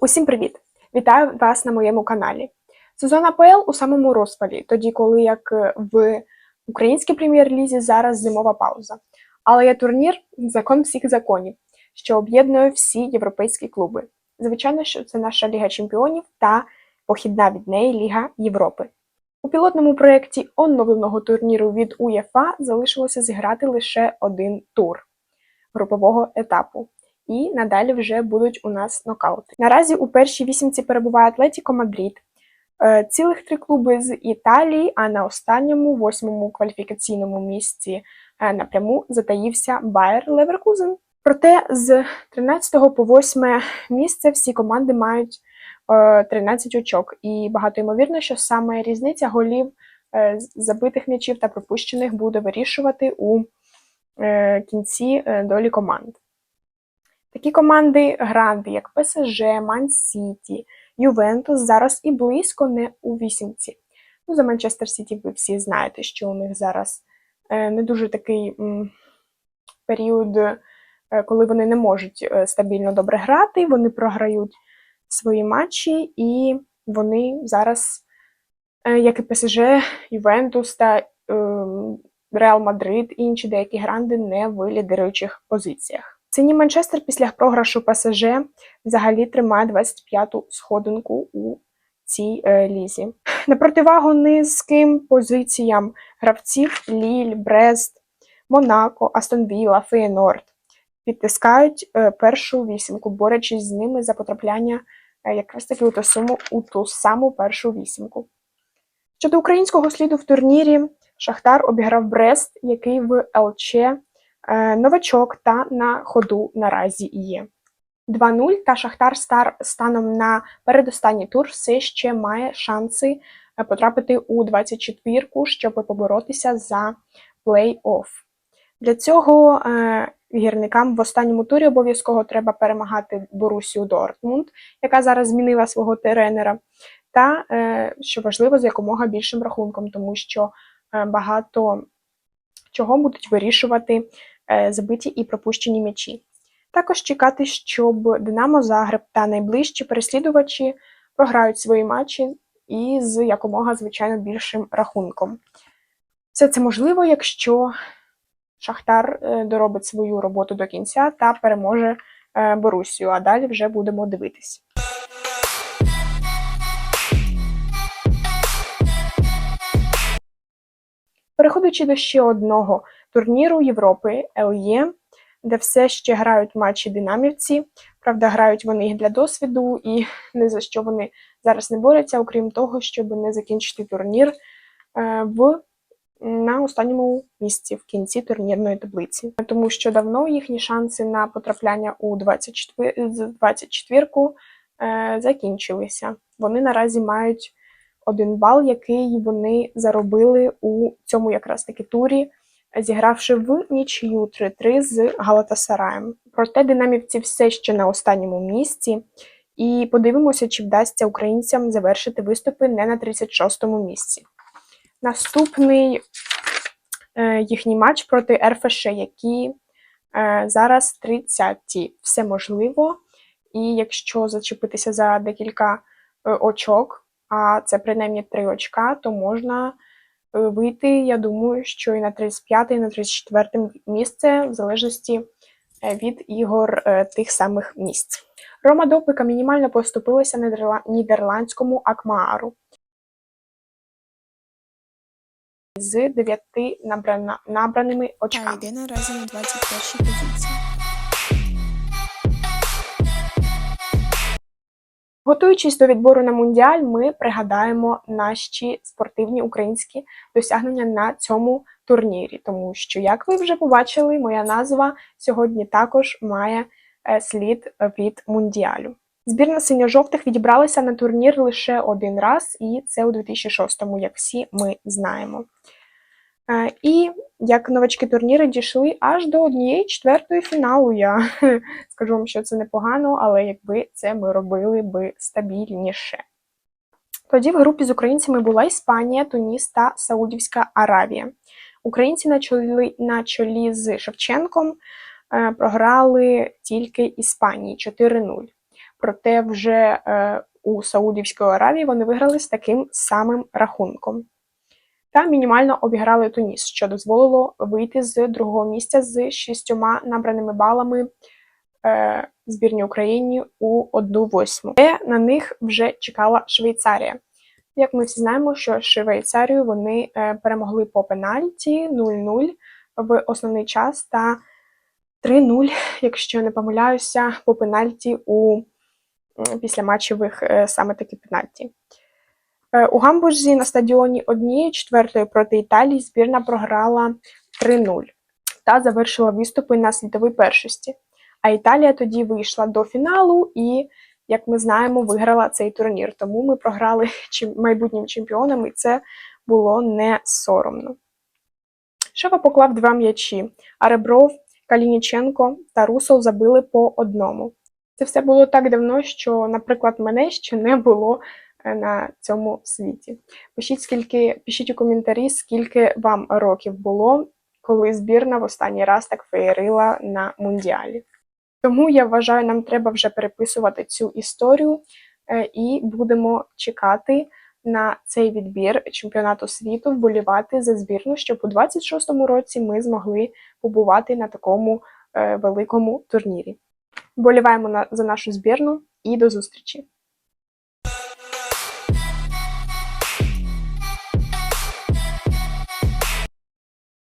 Усім привіт! Вітаю вас на моєму каналі. Сезон АПЛ у самому розпалі, тоді коли як е, в українській прем'єр-лізі зараз зимова пауза. Але є турнір закон всіх законів, що об'єднує всі європейські клуби. Звичайно, що це наша Ліга Чемпіонів та похідна від неї Ліга Європи. У пілотному проєкті оновленого турніру від УЄФА залишилося зіграти лише один тур групового етапу і надалі вже будуть у нас нокаути. Наразі у першій вісімці перебуває Атлетіко Мадрид, е, цілих три клуби з Італії, а на останньому восьмому кваліфікаційному місці е, напряму затаївся Байер Леверкузен. Проте з 13 по 8 місце всі команди мають е, 13 очок, і багато ймовірно, що саме різниця голів е, забитих м'ячів та пропущених буде вирішувати у е, кінці е, долі команд. Такі команди гранди, як ПСЖ, Ман Сіті, Ювентус, зараз і близько не у вісімці. Ну, за Манчестер Сіті ви всі знаєте, що у них зараз е, не дуже такий період, е, коли вони не можуть е, стабільно добре грати, вони програють свої матчі, і вони зараз, як і ПСЖ, Ювентус та ем, Реал Мадрид і інші деякі гранди не в лідируючих позиціях. Синій Манчестер після програшу ПСЖ взагалі тримає 25-ту сходинку у цій е, лізі. На противагу низьким позиціям гравців Ліль, Брест, Монако, Астон Вілла, Фейнорд підтискають е, першу вісімку, борючись з ними за потрапляння е, якраз таки у ту, суму, у ту саму першу вісімку. Щодо українського сліду в турнірі, Шахтар обіграв Брест, який в ЛЧ новачок та на ходу наразі є. 2-0 та Шахтар Стар станом на передостанній тур все ще має шанси е, потрапити у 24-ку, щоб поборотися за плей-офф. Для цього е, гірникам в останньому турі обов'язково треба перемагати Борусію Дортмунд, яка зараз змінила свого тренера, та, е, що важливо, з якомога більшим рахунком, тому що е, багато чого будуть вирішувати е, забиті і пропущені м'ячі. Також чекати, щоб Динамо Загреб та найближчі переслідувачі програють свої матчі і з якомога звичайно більшим рахунком. Все це можливо, якщо Шахтар е, доробить свою роботу до кінця та переможе е, Борусію, а далі вже будемо дивитись. Переходячи до ще одного турніру Європи ЛЄ, де все ще грають матчі динамівці. Правда, грають вони їх для досвіду, і не за що вони зараз не борються, окрім того, щоб не закінчити турнір е, в на останньому місці в кінці турнірної таблиці, тому що давно їхні шанси на потрапляння у 24 з 24-ку е, закінчилися. Вони наразі мають один бал, який вони заробили у цьому якраз таки турі, зігравши в нічию 3-3 з Галатасараєм. Проте динамівці все ще на останньому місці, і подивимося, чи вдасться українцям завершити виступи не на 36-му місці. Наступний е, їхній матч проти РФШ, які е, зараз 30-ті. Все можливо. І якщо зачепитися за декілька е, очок, а це принаймні 3 очка, то можна вийти, я думаю, що і на 35 і на 34 місце, в залежності е, від ігор е, тих самих місць. Рома Допика мінімально поступилася нідерландському Акмаару з 9 набрана, набраними та очками. йде наразі на 21 позиції. Готуючись до відбору на мундіаль, ми пригадаємо наші спортивні українські досягнення на цьому турнірі, тому що, як ви вже побачили, моя назва сьогодні також має е, слід від мундіалю. Збірна синьо-жовтих відібралася на турнір лише один раз, і це у 2006-му, як всі ми знаємо. І як новачки турніру дійшли аж до однієї четвертої фіналу. Я скажу вам, що це непогано, але якби це ми робили би стабільніше. Тоді в групі з українцями була Іспанія, Туніс та Саудівська Аравія. Українці на чолі, на чолі з Шевченком е, програли тільки Іспанії 4-0. проте вже е, у Саудівській Аравії вони виграли з таким самим рахунком. Та мінімально обіграли Туніс, що дозволило вийти з другого місця з шістьома набраними балами е, збірні України у 1-8. Де на них вже чекала Швейцарія. Як ми всі знаємо, що Швейцарію вони е, перемогли по пенальті 0-0 в основний час та 3-0, якщо не помиляюся, по пенальті у м, післяматчевих е, саме таки пенальті. Е, У Гамбурзі на стадіоні однієї четвертої проти Італії збірна програла 3-0 та завершила виступи на світовій першості. А Італія тоді вийшла до фіналу і, як ми знаємо, виграла цей турнір. Тому ми програли майбутнім чемпіонам, і це було не соромно. Шефа поклав два м'ячі, а Ребров, Калініченко та Русол забили по одному. Це все було так давно, що, наприклад, мене ще не було на цьому світі. Пишіть, скільки, пишіть у коментарі, скільки вам років було, коли збірна в останній раз так феєрила на мундіалі. Тому я вважаю, нам треба вже переписувати цю історію е, і будемо чекати на цей відбір чемпіонату світу, вболівати за збірну, щоб у 26-му році ми змогли побувати на такому е, великому турнірі. Вболіваємо на, за нашу збірну і до зустрічі!